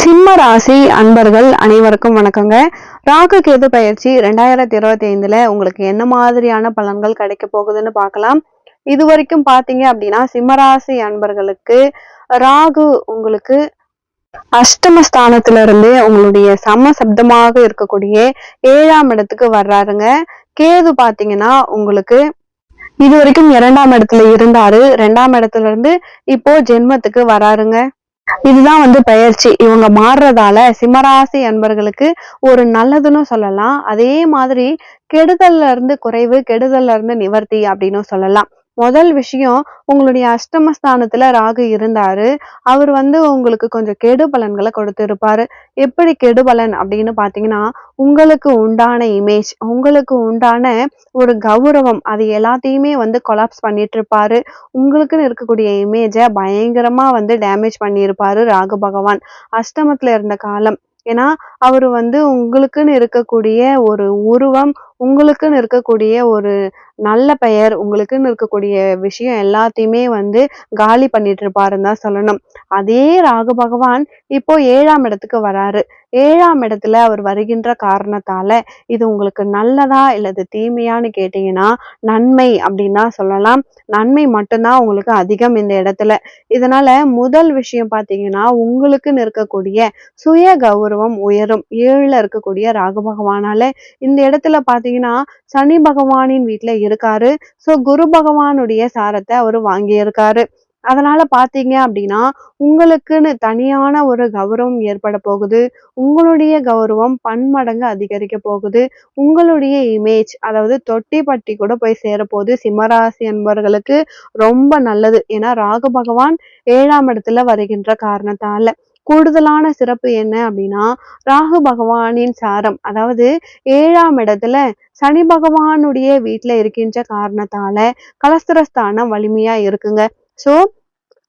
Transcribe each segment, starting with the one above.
சிம்ம ராசி அன்பர்கள் அனைவருக்கும் வணக்கங்க. ராகு கேது பயிற்சி ரெண்டாயிரத்தி இருபத்தி ஐந்துல உங்களுக்கு என்ன மாதிரியான பலன்கள் கிடைக்க போகுதுன்னு பார்க்கலாம். இது வரைக்கும் பாத்தீங்க அப்படின்னா சிம்மராசி அன்பர்களுக்கு ராகு உங்களுக்கு அஷ்டம இருந்து உங்களுடைய சம சப்தமாக இருக்கக்கூடிய ஏழாம் இடத்துக்கு வர்றாருங்க. கேது பாத்தீங்கன்னா உங்களுக்கு இது வரைக்கும் இரண்டாம் இடத்துல இருந்தாரு. ரெண்டாம் இடத்துல இருந்து இப்போ ஜென்மத்துக்கு வராருங்க. இதுதான் வந்து பயிற்சி இவங்க மாறுறதால சிம்மராசி அன்பர்களுக்கு ஒரு நல்லதுன்னு சொல்லலாம். அதே மாதிரி கெடுதல்ல இருந்து குறைவு கெடுதல்ல இருந்து நிவர்த்தி அப்படின்னு சொல்லலாம். முதல் விஷயம் உங்களுடைய அஷ்டமஸ்தானத்துல ராகு இருந்தாரு. அவர் வந்து உங்களுக்கு கொஞ்சம் கெடு பலன்களை கொடுத்திருப்பாரு. எப்படி கெடு பலன் அப்படின்னு பாத்தீங்கன்னா உங்களுக்கு உண்டான இமேஜ் உங்களுக்கு உண்டான ஒரு கௌரவம் அது எல்லாத்தையுமே வந்து கொலாப்ஸ் பண்ணிட்டு இருப்பாரு உங்களுக்குன்னு இருக்கக்கூடிய இமேஜை பயங்கரமா வந்து டேமேஜ் பண்ணியிருப்பாரு ராகு பகவான். அஷ்டமத்துல இருந்த காலம். ஏன்னா அவர் வந்து உங்களுக்குன்னு இருக்கக்கூடிய ஒரு உருவம் உங்களுக்குன்னு இருக்கக்கூடிய ஒரு நல்ல பெயர் உங்களுக்குன்னு இருக்கக்கூடிய விஷயம் எல்லாத்தையுமே வந்து காலி பண்ணிட்டு இருப்பாருன்னு தான் சொல்லணும். அதே ராகு பகவான் இப்போ ஏழாம் இடத்துக்கு வராரு. ஏழாம் இடத்துல அவர் வருகின்ற காரணத்தால இது உங்களுக்கு நல்லதா இல்லது தீமையான்னு கேட்டீங்கன்னா நன்மை அப்படின்னா சொல்லலாம். நன்மை மட்டும்தான் உங்களுக்கு அதிகம் இந்த இடத்துல. இதனால முதல் விஷயம் பார்த்தீங்கன்னா உங்களுக்குன்னு இருக்கக்கூடிய சுய கௌரவம் உயரும். ஏழுல இருக்கக்கூடிய ராகு பகவானால இந்த இடத்துல பார்த்தீங்கன்னா சனி பகவானின் வீட்டில் இருக்காரு. ஸோ குரு பகவானுடைய சாரத்தை அவர் வாங்கியிருக்காரு. அதனால பாத்தீங்க அப்படின்னா உங்களுக்குன்னு தனியான ஒரு கௌரவம் ஏற்பட போகுது. உங்களுடைய கௌரவம் பன்மடங்கு அதிகரிக்க போகுது. உங்களுடைய இமேஜ் அதாவது தொட்டி பட்டி கூட போய் சேரப்போகுது. சிம்மராசி என்பவர்களுக்கு ரொம்ப நல்லது. ஏன்னா ராகு பகவான் ஏழாம் இடத்துல வருகின்ற காரணத்தால. கூடுதலான சிறப்பு என்ன அப்படின்னா ராகு பகவானின் சாரம். அதாவது ஏழாம் இடத்துல சனி பகவானுடைய வீட்டுல இருக்கின்ற காரணத்தால கலஸ்திரஸ்தானம் வலிமையா இருக்குங்க. சோ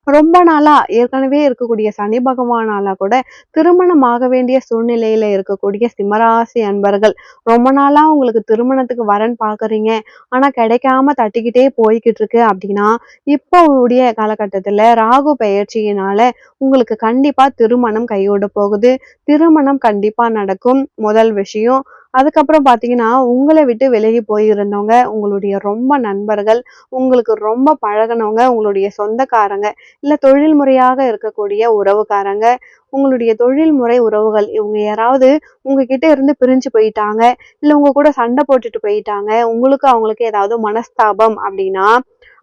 ரொம்ப நாளா ஏற்கனவே இருக்கக்கூடிய சனி பகவானால கூட திருமணம் ஆக வேண்டிய சூழ்நிலையில இருக்கக்கூடிய சிம்மராசி அன்பர்கள் ரொம்ப நாளா உங்களுக்கு திருமணத்துக்கு வரன் பாக்குறீங்க. ஆனா கிடைக்காம தட்டிக்கிட்டே போய்கிட்டு இருக்கு அப்படின்னா இப்போ உடைய காலகட்டத்துல ராகு பெயர்ச்சியினால உங்களுக்கு கண்டிப்பா திருமணம் கையோட போகுது. திருமணம் கண்டிப்பா நடக்கும். முதல் விஷயம் அதுக்கப்புறம் பார்த்தீங்கன்னா உங்களை விட்டு விலகி போயிருந்தவங்க உங்களுடைய ரொம்ப நண்பர்கள் உங்களுக்கு ரொம்ப பழகினவங்க உங்களுடைய சொந்தக்காரங்க இல்லை தொழில் முறையாக இருக்கக்கூடிய உறவுக்காரங்க உங்களுடைய தொழில் முறை உறவுகள் இவங்க யாராவது உங்ககிட்ட இருந்து பிரிஞ்சு போயிட்டாங்க இல்லை உங்க கூட சண்டை போட்டுட்டு போயிட்டாங்க உங்களுக்கு அவங்களுக்கு ஏதாவது மனஸ்தாபம் அப்படின்னா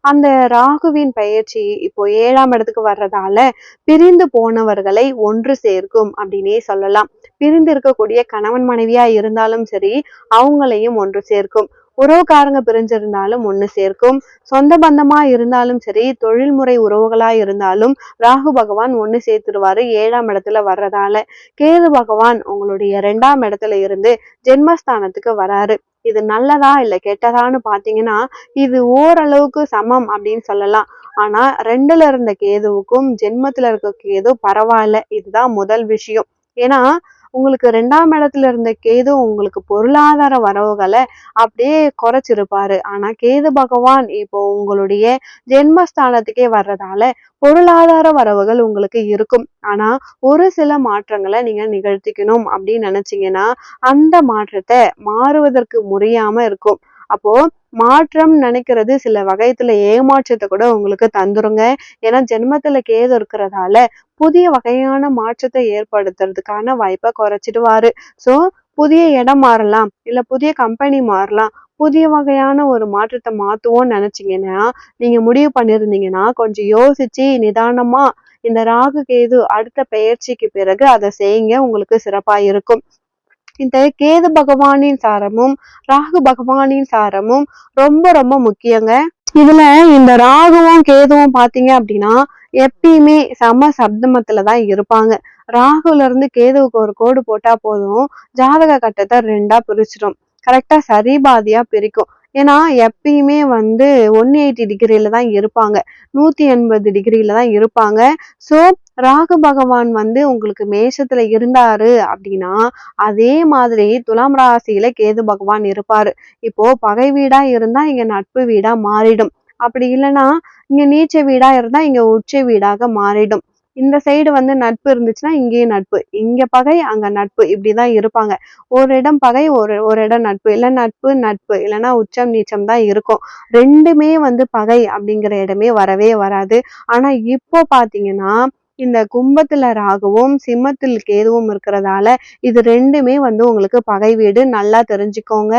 அந்த ராகுவின் பயிற்சி இப்போ ஏழாம் இடத்துக்கு வர்றதால பிரிந்து போனவர்களை ஒன்று சேர்க்கும் அப்படின்னே சொல்லலாம். பிரிந்து இருக்கக்கூடிய கணவன் மனைவியா இருந்தாலும் சரி அவங்களையும் ஒன்று சேர்க்கும். உறவுக்காரங்க பிரிஞ்சிருந்தாலும் ஒன்று சேர்க்கும். சொந்த பந்தமா இருந்தாலும் சரி தொழில்முறை உறவுகளா இருந்தாலும் ராகு பகவான் ஒன்று சேர்த்துருவாரு ஏழாம் இடத்துல வர்றதால. கேது பகவான் உங்களுடைய ரெண்டாம் இடத்துல இருந்து ஜென்மஸ்தானத்துக்கு வராரு. இது நல்லதா இல்ல கெட்டதான்னு பாத்தீங்கன்னா இது ஓரளவுக்கு சமம் அப்படின்னு சொல்லலாம். ஆனா ரெண்டுல இருந்த கேதுவுக்கும் ஜென்மத்துல இருக்க கேது பரவாயில்ல. இதுதான் முதல் விஷயம். ஏன்னா உங்களுக்கு ரெண்டாம் இடத்துல இருந்த கேது உங்களுக்கு பொருளாதார வரவுகளை அப்படியே குறைச்சிருப்பாரு. ஆனா கேது பகவான் இப்போ உங்களுடைய ஜென்மஸ்தானத்துக்கே வர்றதால பொருளாதார வரவுகள் உங்களுக்கு இருக்கும். ஆனா ஒரு சில மாற்றங்களை நீங்க நிகழ்த்திக்கணும் அப்படின்னு நினைச்சீங்கன்னா அந்த மாற்றத்தை மாறுவதற்கு முடியாம இருக்கும். அப்போ மாற்றம் நினைக்கிறது சில வகையத்துல ஏமாற்றத்தை கூட உங்களுக்கு தந்துருங்க. ஏன்னா ஜென்மத்துல கேது இருக்கிறதால புதிய வகையான மாற்றத்தை ஏற்படுத்துறதுக்கான வாய்ப்பை குறைச்சிடுவாரு. சோ புதிய இடம் மாறலாம் இல்ல புதிய கம்பெனி மாறலாம் புதிய வகையான ஒரு மாற்றத்தை மாத்துவோம்னு நினைச்சீங்கன்னா நீங்க முடிவு பண்ணிருந்தீங்கன்னா கொஞ்சம் யோசிச்சு நிதானமா இந்த ராகு கேது அடுத்த பெயர்ச்சிக்கு பிறகு அதை செய்யுங்க உங்களுக்கு சிறப்பா இருக்கும். இந்த கேது பகவானின் சாரமும் ராகு பகவானின் சாரமும் ரொம்ப ரொம்ப முக்கியங்க. இதுல இந்த ராகுவும் கேதுவும் பாத்தீங்க அப்படின்னா எப்பயுமே சம சப்தமத்துலதான் இருப்பாங்க. ராகுல இருந்து கேதுவுக்கு ஒரு கோடு போட்டா போதும். ஜாதக கட்டத்தை ரெண்டா பிரிச்சிடும். கரெக்டா சரிபாதியா பிரிக்கும். ஏன்னா எப்பயுமே வந்து ஒன் எயிட்டி டிகிரியில தான் இருப்பாங்க. நூத்தி எண்பது டிகிரியில தான் இருப்பாங்க. சோ ராகு பகவான் வந்து உங்களுக்கு மேஷத்துல இருந்தாரு அப்படின்னா அதே மாதிரி துலாம் ராசியில கேது பகவான் இருப்பாரு. இப்போ பகை வீடா இருந்தா இங்க நட்பு வீடா மாறிடும். அப்படி இல்லைன்னா இங்க நீச்ச வீடா இருந்தா இங்க உச்ச வீடாக மாறிடும். இந்த சைடு வந்து நட்பு இருந்துச்சுன்னா இங்கேயும் நட்பு இங்க பகை அங்க நட்பு இப்படிதான் இருப்பாங்க. ஒரு இடம் பகை ஒரு ஒரு இடம் நட்பு. இல்ல நட்பு நட்பு. இல்லைன்னா உச்சம் நீச்சம் தான் இருக்கும். ரெண்டுமே வந்து பகை அப்படிங்கிற இடமே வரவே வராது. ஆனா இப்போ பாத்தீங்கன்னா இந்த கும்பத்துல ராகுவும் சிம்மத்தில் கேதுவும் இருக்கிறதால இது ரெண்டுமே வந்து உங்களுக்கு பகை வீடு. நல்லா தெரிஞ்சுக்கோங்க.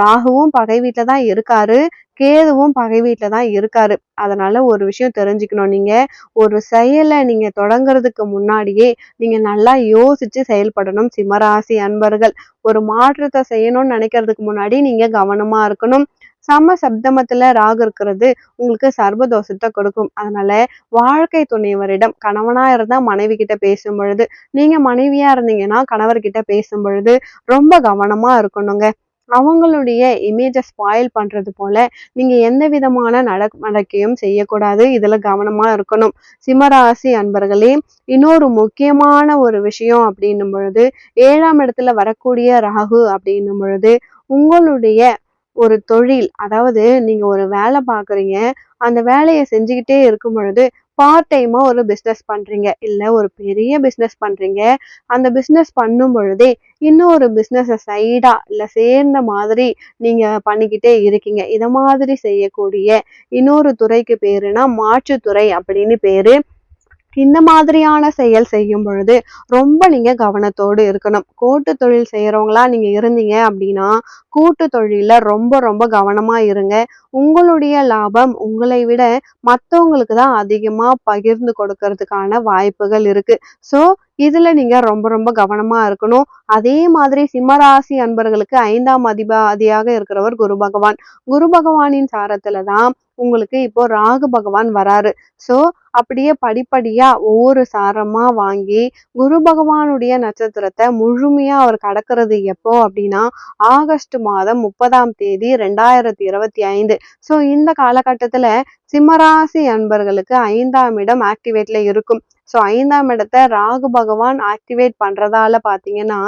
ராகுவும் பகை வீட்டுல தான் இருக்காரு. கேதுவும் பகை வீட்டில் தான் இருக்காரு. அதனால ஒரு விஷயம் தெரிஞ்சுக்கணும். நீங்க ஒரு செயலை நீங்க தொடங்குறதுக்கு முன்னாடியே நீங்க நல்லா யோசிச்சு செயல்படணும். சிம்மராசி அன்பர்கள் ஒரு மாற்றத்தை செய்யணும்னு நினைக்கிறதுக்கு முன்னாடி நீங்க கவனமா இருக்கணும். சம சப்தமத்துல ராகு இருக்கிறது உங்களுக்கு சர்வதோஷத்தை கொடுக்கும். அதனால வாழ்க்கை துணைவரிடம் கணவனா இருந்தா மனைவி கிட்ட பேசும் பொழுது நீங்க மனைவியா இருந்தீங்கன்னா கணவர்கிட்ட பேசும் பொழுது ரொம்ப கவனமா இருக்கணுங்க. அவங்களுடைய இமேஜை ஸ்பாயில் பண்ணுறது போல் நீங்கள் எந்த விதமான நடக்கையும் செய்யக்கூடாது. இதில் கவனமாக இருக்கணும். சிம்மராசி அன்பர்களே இன்னொரு முக்கியமான ஒரு விஷயம் அப்படின்னும் பொழுது ஏழாம் இடத்துல வரக்கூடிய ராகு அப்படின்னும் பொழுது உங்களுடைய ஒரு தொழில் அதாவது நீங்கள் ஒரு வேலை பார்க்குறீங்க. அந்த வேலையை செஞ்சுக்கிட்டே இருக்கும் பொழுது பார்ட் டைமா ஒரு பிஸ்னஸ் பண்றீங்க இல்ல ஒரு பெரிய பிஸ்னஸ் பண்றீங்க. அந்த பிஸ்னஸ் பண்ணும் பொழுதே இன்னொரு பிஸ்னஸை சைடா இல்ல சேர்ந்த மாதிரி நீங்க பண்ணிக்கிட்டே இருக்கீங்க. இதை மாதிரி செய்யக்கூடிய இன்னொரு துறைக்கு பேருனா மாற்றுத்துறை அப்படின்னு பேரு. இந்த மாதிரியான செயல் செய்யும் பொழுது ரொம்ப நீங்க கவனத்தோடு இருக்கணும். கூட்டு தொழில் செய்யறவங்களா நீங்க இருந்தீங்க அப்படின்னா கூட்டு தொழில ரொம்ப ரொம்ப கவனமா இருங்க. உங்களுடைய லாபம் உங்களை விட மற்றவங்களுக்கு தான் அதிகமா பகிர்ந்து கொடுக்கறதுக்கான வாய்ப்புகள் இருக்கு. ஸோ இதுல நீங்க ரொம்ப ரொம்ப கவனமா இருக்கணும். அதே மாதிரி சிம்மராசி அன்பர்களுக்கு ஐந்தாம் அதிபாதியாக இருக்கிறவர் குரு பகவான். குரு பகவானின் சாரத்துல தான் உங்களுக்கு இப்போ ராகு பகவான் வராரு. சோ அப்படியே படிப்படியா ஒவ்வொரு சாரமா வாங்கி குரு பகவானுடைய நட்சத்திரத்தை முழுமையா அவர் கடக்கிறது எப்போ அப்படின்னா ஆகஸ்ட் மாதம் முப்பதாம் தேதி ரெண்டாயிரத்தி இருபத்தி ஐந்து. சோ இந்த காலகட்டத்துல சிம்மராசி அன்பர்களுக்கு ஐந்தாம் இடம் ஆக்டிவேட்ல இருக்கும். ஸோ ஐந்தாம் இடத்த ராகு பகவான் ஆக்டிவேட் பண்றதால பார்த்தீங்கன்னா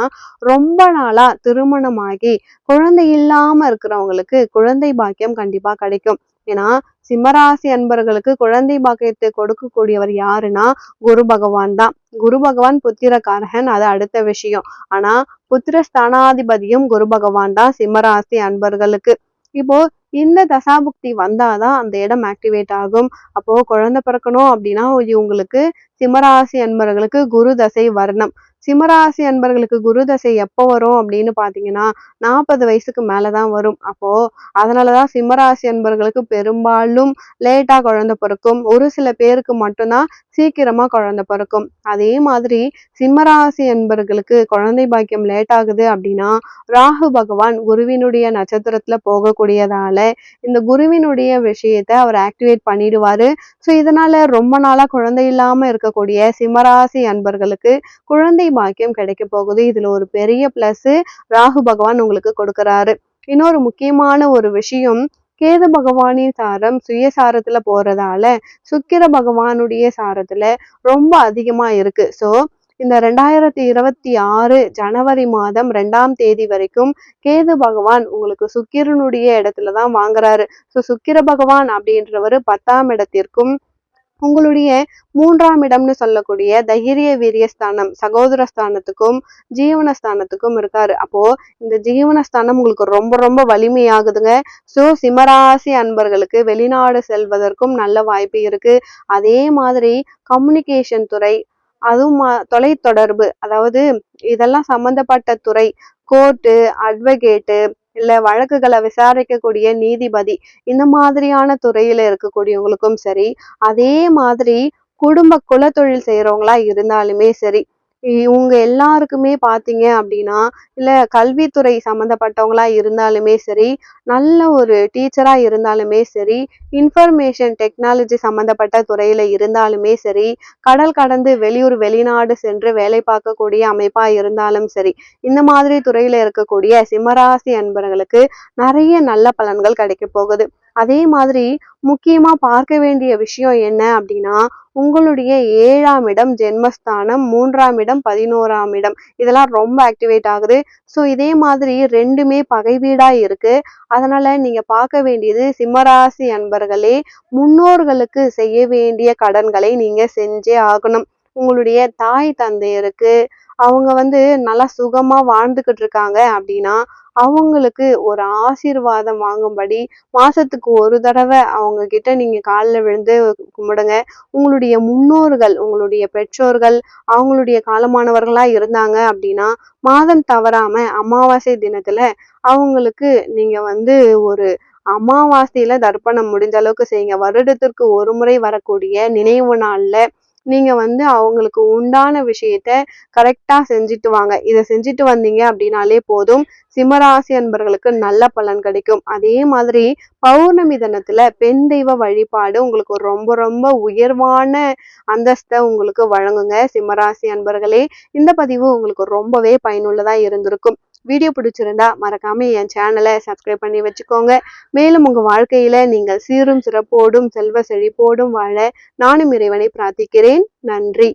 ரொம்ப நாளா திருமணமாகி குழந்தை இல்லாம இருக்கிறவங்களுக்கு குழந்தை பாக்கியம் கண்டிப்பா கிடைக்கும். ஏன்னா சிம்மராசி அன்பர்களுக்கு குழந்தை பாக்கியத்தை கொடுக்கக்கூடியவர் யாருன்னா குரு பகவான் தான். குரு பகவான் புத்திரக்காரகன் அது அடுத்த விஷயம். ஆனா புத்திர ஸ்தானாதிபதியும் குரு பகவான் தான் சிம்மராசி அன்பர்களுக்கு. இப்போ இந்த தசாபுக்தி வந்தாதான் அந்த இடம் ஆக்டிவேட் ஆகும். அப்போ குழந்தை பிறக்கணும் அப்படின்னா இவங்களுக்கு சிம்மராசி அன்பர்களுக்கு குரு தசை வரணும். சிம்மராசி அன்பர்களுக்கு குரு தசை எப்போ வரும் அப்படின்னு பார்த்தீங்கன்னா நாற்பது வயசுக்கு மேலதான் வரும். அப்போ அதனாலதான் சிம்மராசி அன்பர்களுக்கு பெரும்பாலும் லேட்டாக குழந்தை பிறக்கும். ஒரு சில பேருக்கு மட்டும்தான் சீக்கிரமா குழந்தை பிறக்கும். அதே மாதிரி சிம்மராசி அன்பர்களுக்கு குழந்தை பாக்கியம் லேட் ஆகுது அப்படின்னா ராகு பகவான் குருவினுடைய நட்சத்திரத்தில் போகக்கூடியதால இந்த குருவினுடைய விஷயத்த அவர் ஆக்டிவேட் பண்ணிடுவாரு. ஸோ இதனால ரொம்ப நாளாக குழந்தை இல்லாமல் இருக்கக்கூடிய சிம்மராசி அன்பர்களுக்கு குழந்தை பாக்கியம் கிடைக்க போகுது. இதுல ஒரு பெரிய பிளஸ் ராகு பகவான் உங்களுக்கு கொடுக்கறாரு. இன்னொரு முக்கியமான ஒரு விஷயம் கேது பகவானின் சாரம் சுயசாரத்துல போறதால சுக்கிர பகவானுடைய சாரத்துல ரொம்ப அதிகமா இருக்கு. சோ இந்த ரெண்டாயிரத்தி இருபத்தி ஆறு ஜனவரி மாதம் ரெண்டாம் தேதி வரைக்கும் கேது பகவான் உங்களுக்கு சுக்கிரனுடைய இடத்துலதான் வாங்குறாரு. ஸோ சுக்கிர பகவான் அப்படின்றவர் பத்தாம் இடத்திற்கும் உங்களுடைய மூன்றாம் இடம்னு சொல்லக்கூடிய தைரிய வீரியஸ்தானம் சகோதர ஸ்தானத்துக்கும் ஜீவனஸ்தானத்துக்கும் இருக்காரு. அப்போ இந்த ஜீவனஸ்தானம் உங்களுக்கு ரொம்ப ரொம்ப வலிமையாகுதுங்க. ஸோ சிம்மராசி அன்பர்களுக்கு வெளிநாடு செல்வதற்கும் நல்ல வாய்ப்பு இருக்கு. அதே மாதிரி கம்யூனிகேஷன் துறை அதுவும் தொலைத்தொடர்பு அதாவது இதெல்லாம் சம்பந்தப்பட்ட துறை கோர்ட்டு அட்வொகேட்டு இல்ல வழக்குகளை விசாரிக்கக்கூடிய நீதிபதி இந்த மாதிரியான துறையில இருக்கக்கூடியவங்களுக்கும் சரி அதே மாதிரி குடும்ப குலத்தொழில் செய்யறவங்களா இருந்தாலுமே சரி இவங்க எல்லாருக்குமே பார்த்தீங்க அப்படின்னா இல்லை கல்வித்துறை சம்மந்தப்பட்டவங்களா இருந்தாலுமே சரி நல்ல ஒரு டீச்சராக இருந்தாலுமே சரி இன்ஃபர்மேஷன் டெக்னாலஜி சம்மந்தப்பட்ட துறையில் இருந்தாலுமே சரி கடல் கடந்து வெளியூர் வெளிநாடு சென்று வேலை பார்க்கக்கூடிய அமைப்பாக இருந்தாலும் சரி இந்த மாதிரி துறையில் இருக்கக்கூடிய சிம்மராசி அன்பர்களுக்கு நிறைய நல்ல பலன்கள் கிடைக்க போகுது. அதே மாதிரி முக்கியமா பார்க்க வேண்டிய விஷயம் என்ன அப்படின்னா உங்களுடைய ஏழாம் இடம் ஜென்மஸ்தானம் மூன்றாம் இடம் பதினோராம் இடம். இதெல்லாம் ரொம்ப ஆக்டிவேட் ஆகுது. ஸோ இதே மாதிரி ரெண்டுமே பகை வீடா இருக்கு. அதனால நீங்க பார்க்க வேண்டியது சிம்மராசி அன்பர்களே முன்னோர்களுக்கு செய்ய வேண்டிய கடன்களை நீங்க செஞ்சே ஆகணும். உங்களுடைய தாய் தந்தையருக்கு அவங்க வந்து நல்லா சுகமா வாழ்ந்துகிட்டு இருக்காங்க அப்படின்னா அவங்களுக்கு ஒரு ஆசீர்வாதம் வாங்கும்படி மாசத்துக்கு ஒரு தடவை அவங்க கிட்ட நீங்க காலில் விழுந்து கும்பிடுங்க. உங்களுடைய முன்னோர்கள் உங்களுடைய பெற்றோர்கள் அவங்களுடைய காலமானவர்களா இருந்தாங்க அப்படின்னா மாதம் தவறாம அமாவாசை தினத்துல அவங்களுக்கு நீங்க வந்து ஒரு அமாவாசையில தர்ப்பணம் முடிஞ்ச அளவுக்கு செய்யுங்க. வருடத்திற்கு ஒரு முறை வரக்கூடிய நினைவு நாள்ல நீங்க வந்து அவங்களுக்கு உண்டான விஷயத்த கரெக்டா செஞ்சுட்டு வாங்க. இதை செஞ்சுட்டு வந்தீங்க அப்படின்னாலே போதும். சிம்மராசி அன்பர்களுக்கு நல்ல பலன் கிடைக்கும். அதே மாதிரி பௌர்ணமி தினத்துல பெண் தெய்வ வழிபாடு உங்களுக்கு ரொம்ப ரொம்ப உயர்வான அந்தஸ்தை உங்களுக்கு வழங்குங்க. சிம்மராசி அன்பர்களே இந்த பதிவு உங்களுக்கு ரொம்பவே பயனுள்ளதா இருந்திருக்கும். வீடியோ பிடிச்சிருந்தா மறக்காம என் சேனலை சப்ஸ்கிரைப் பண்ணி வச்சுக்கோங்க. மேலும் உங்க வாழ்க்கையில நீங்கள் சீரும் சிறப்போடும் செல்வ செழிப்போடும் வாழ நானும் இறைவனை பிரார்த்திக்கிறேன். நன்றி.